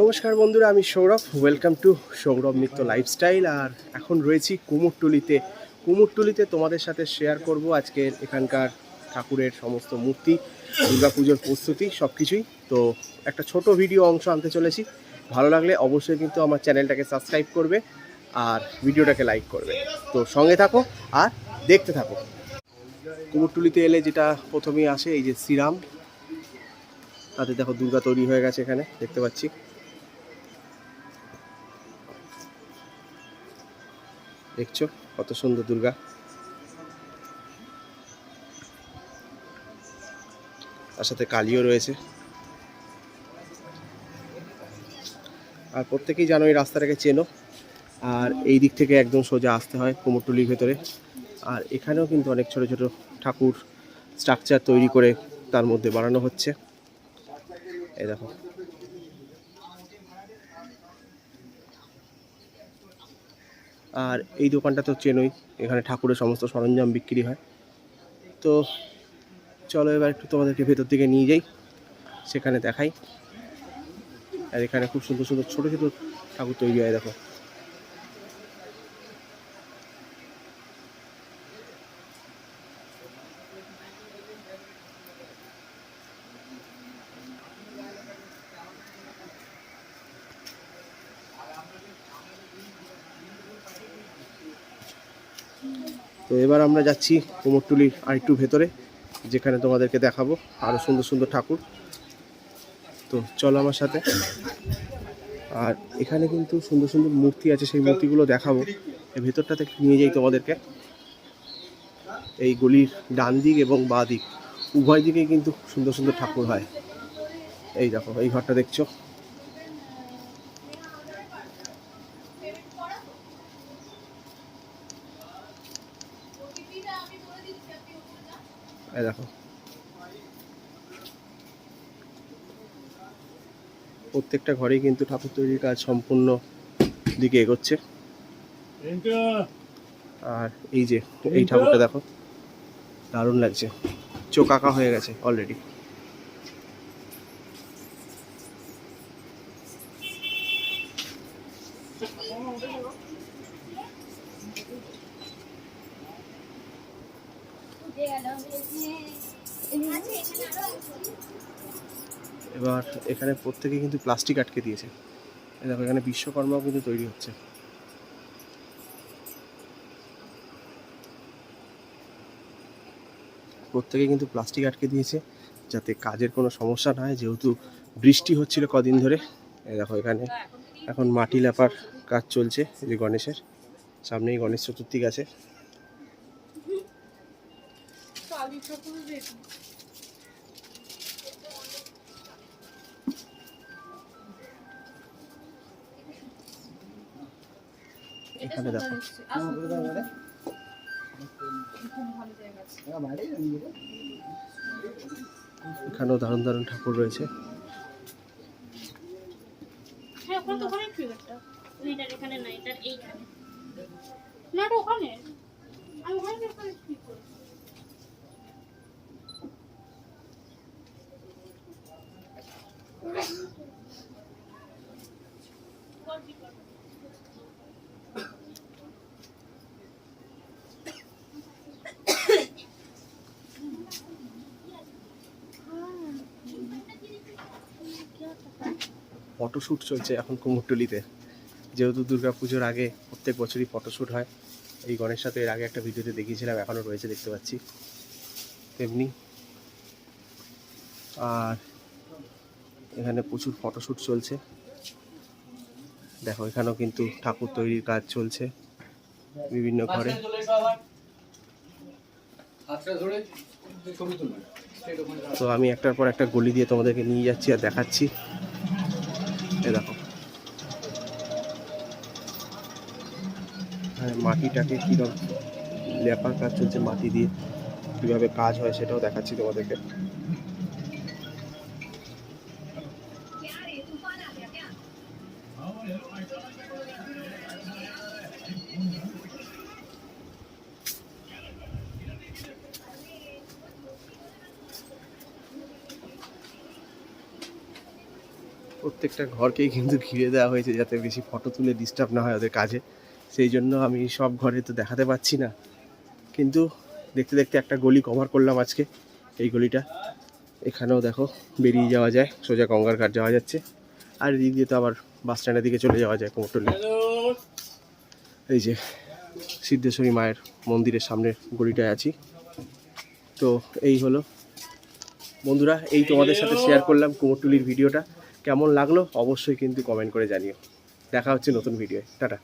নমস্কার বন্ধুরা, আমি Sourav. Welcome to Sourav Mitra lifestyle আর এখন রয়েছি কুমোরটুলিতে। কুমোরটুলিতে তোমাদের সাথে শেয়ার করব আজকের এখানকার ঠাকুরের সমস্ত মূর্তি, দুর্গাপুজোর প্রস্তুতি সব কিছুই তো একটা ছোট ভিডিও অংশ আনতে চলেছি। ভালো লাগলে অবশ্যই কিন্তু আমার চ্যানেলটাকে সাবস্ক্রাইব করবে আর ভিডিওটাকে লাইক করবে। তো সঙ্গে থাকো আর দেখতে থাকো। কুমোরটুলিতে এলে যেটা প্রথমেই আসে, এই যে শ্রীরাম। তাতে দেখো দুর্গা তৈরি হয়ে গেছে এখানে, দেখতে পাচ্ছি। দেখছ কত সুন্দর দুর্গা। তার সাথে কালীও রয়েছে। আর প্রত্যেকেই জানো এই রাস্তাটাকে চেনো। আর এই দিক থেকে একদম সোজা আসতে হয় কুমোরটুলির ভেতরে। আর এখানেও কিন্তু অনেক ছোট ছোট ঠাকুর স্ট্রাকচার তৈরি করে তার মধ্যে বানানো হচ্ছে। এই দেখো। আর এই দোকানটা তো চেনই, এখানে ঠাকুরের সমস্ত সরঞ্জাম বিক্রি হয়। তো চলো এবার একটু তোমাদেরকে ভেতর দিকে নিয়ে যাই, সেখানে দেখাই। আর এখানে খুব সুন্দর সুন্দর ছোটো ছোটো ঠাকুর তৈরি হয়, দেখো। তো এবার আমরা যাচ্ছি কুমোরটুলির আরেকটু ভেতরে, যেখানে তোমাদেরকে দেখাবো আরও সুন্দর সুন্দর ঠাকুর। তো চলো আমার সাথে। আর এখানে কিন্তু সুন্দর সুন্দর মূর্তি আছে, সেই মূর্তিগুলো দেখাবো। এই ভেতরটাতে নিয়ে যাই তোমাদেরকে। এই গলির ডান দিক এবং বাঁ দিক, উভয় দিকেই কিন্তু সুন্দর সুন্দর ঠাকুর হয়। এই দেখো, এই ঘরটা দেখছ? এই দেখো। প্রত্যেকটা ঘরেই কিন্তু ঠাকুর তৈরির কাজ সম্পূর্ণ দিকে এগোচ্ছে। আর এই যে এই ঠাকুরটা দেখো দারুণ লাগছে। চোখ আঁকা হয়ে গেছে অলরেডি এবার এখানে প্রত্যেকে কিন্তু প্লাস্টিক আটকে দিয়েছে। দেখো, এখানে বিশ্বকর্মাও কিন্তু তৈরি হচ্ছে। প্রত্যেকে কিন্তু প্লাস্টিক আটকে দিয়েছে, যাতে কাজের কোনো সমস্যা না হয়, যেহেতু বৃষ্টি হচ্ছিল কদিন ধরে। দেখো, এখানে এখন মাটি লেপার কাজ চলছে যে গণেশের। সামনেই গণেশ চতুর্থী গেছে এখানে দেখো। এখানেও দারুণ দারুণ ঠাকুর রয়েছে। হ্যাঁ এখানে না ওখানে। আমি ওখানে ফটোশ্যুট চলছে এখন কুমোরটুলিতে। যেহেতু পুজোর আগে প্রত্যেক বছরই ফটোশ্যুট হয়, এই গণেশ সাথে এর আগে একটা ভিডিওতে দেখিয়েছিলাম, এখনও রয়েছে দেখতে পাচ্ছি। তেমনি আর এখানে প্রচুর ফটোশ্যুট চলছে। দেখো, এখানেও কিন্তু ঠাকুর তৈরির কাজ চলছে বিভিন্ন ঘরে। তো আমি একটার পর একটা গলি দিয়ে তোমাদেরকে নিয়ে যাচ্ছি আর দেখাচ্ছি। এ দেখো। হ্যাঁ মাটিটাকে কীরকম লেপার কাজ চলছে মাটি দিয়ে, কীভাবে কাজ হয় সেটাও দেখাচ্ছি তোমাদেরকে। প্রত্যেকটা ঘরকেই কিন্তু ঘিরে দেওয়া হয়েছে যাতে বেশি ফটো তুলে ডিস্টার্ব না হয় ওদের কাজে। সেই জন্য আমি সব ঘরে তো দেখাতে পাচ্ছি না। কিন্তু দেখতে দেখতে একটা গলি কভার করলাম আজকে, এই গলিটা। এখানেও দেখো বেরিয়ে যাওয়া যায়, সোজা গঙ্গার ঘাট যাওয়া যাচ্ছে। আর এদিক দিয়ে তো আবার বাস স্ট্যান্ডের দিকে চলে যাওয়া যায় কুমোরটুলি। এই যে সিদ্ধেশ্বরী মায়ের মন্দিরের সামনে গলিটায় আছি। তো এই হলো। বন্ধুরা, এই তোমাদের সাথে শেয়ার করলাম কুমোরটুলির ভিডিওটা। কেমন লাগল অবশ্যই কিন্তু কমেন্ট করে জানিও। দেখা হচ্ছে নতুন ভিডিও টাটা।